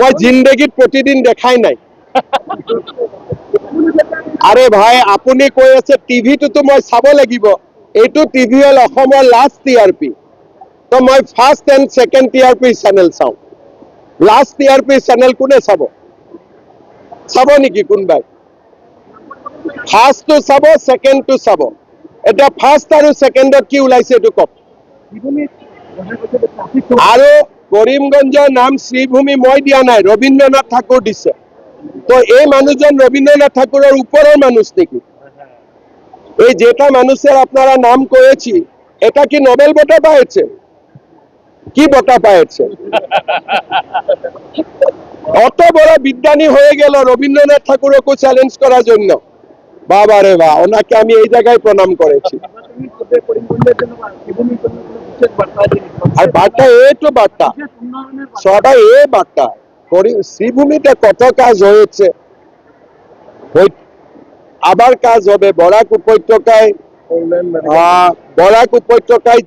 মই জিন্দগীত প্ৰতিদিন দেখাই নাই। আৰে ভাই, আপুনি কৈ আছে, টিভিটোতো মই চাব লাগিব। এইটো টিভি হ'ল অসমৰ লাষ্ট টি আৰ পি তো মই first and second T R P channel চাওঁ। Last T R P channel কোনে চাব? চাব নেকি কোনোবাই? ফাৰ্ষ্টটো চাব ছেকেণ্ডটো চাব। এতিয়া ফাৰ্ষ্ট আৰু ছেকেণ্ডত কি ওলাইছে এইটো কওক। আৰু কৰিমগঞ্জৰ নাম শ্ৰীভূমি মই দিয়া নাই রবীন্দ্রনাথ ঠাকুর দিছে। তো এই মানুষজন রবীন্দ্রনাথ ঠাকুরের উপরের মানুষ নাকি? এই যেটা মানুষের আপনারা নাম করেছি এটা কি নোবেল বঁটা পাইছে? কি বঁটা পাইছে? অত বড় বিজ্ঞানী হয়ে গেল রবীন্দ্রনাথ ঠাকুরকে চ্যালেঞ্জ করার জন্য। বাবা রে বা ওনাকে আমি এই জায়গায় প্রণাম করেছি। আর বার্তা টু বার্তা। সবাই এ বার্তা। শ্রীভূমিতে কত কাজ হয়েছে? আবার কাজ হবে। বরাক উপত্যকায় বরাক উপত্যকায়